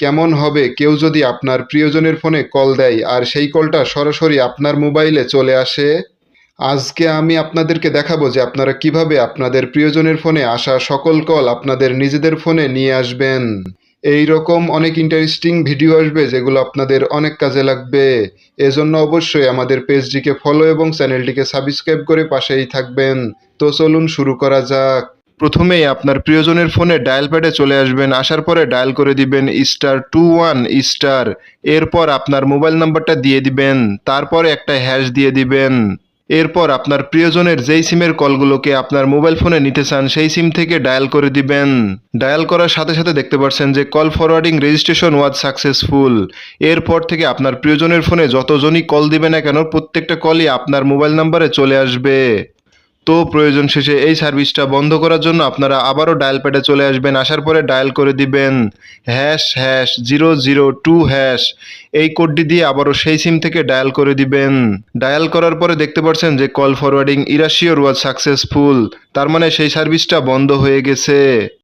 কেমন হবে? কেউ যদি আপনার প্রিয়জনের ফোনে কল দেয়, আর সেই কলটা সরাসরি আপনার মোবাইলে চলে আসে, আজকে আমি আপনাদেরকে দেখাবো যে আপনারা কীভাবে আপনাদের প্রিয়জনের ফোনে আসা সকল কল আপনাদের নিজেদের ফোনে নিয়ে আসবেন। এই রকম অনেক ইন্টারেস্টিং ভিডিও আসবে যেগুলো আপনাদের অনেক কাজে লাগবে। এজন্য অবশ্যই আমাদের পেজটিকে ফলো এবং চ্যানেলটিকে সাবস্ক্রাইব করে পাশেই থাকবেন। তো চলুন শুরু করা যাক। প্রথমেই আপনার প্রিয়জনের ফোনে ডায়াল প্যাডে চলে আসবেন, আসার পরে ডায়াল করে দিবেন স্টার টু ওয়ান স্টার, এরপর আপনার মোবাইল নাম্বারটা দিয়ে দিবেন, তারপরে একটা হ্যাশ দিয়ে দিবেন। এরপর আপনার প্রিয়জনের যেই সিমের কলগুলোকে আপনার মোবাইল ফোনে নিতে চান, সেই সিম থেকে ডায়াল করে দিবেন। ডায়াল করার সাথে সাথে দেখতে পাচ্ছেন যে call forwarding registration was successful. এরপর থেকে আপনার প্রিয়জনের ফোনে যতজনই কল দিবে না কেন, প্রত্যেকটা কলই আপনার মোবাইল নাম্বারে চলে আসবে। তো প্রয়োজন শেষে এই সার্ভিসটা বন্ধ করার জন্য আপনারা আবারও ডায়াল প্যাডে চলে আসবেন। আসার পরে ডায়াল করে দিবেন hash hash zero zero two hash. এই কোডটি দিয়ে আবারও সেই সিম থেকে ডায়াল করে দিবেন। ডায়াল করার পরে দেখতে পাচ্ছেন যে call forwarding erasure was successful. তার মানে সেই সার্ভিসটা বন্ধ হয়ে গেছে।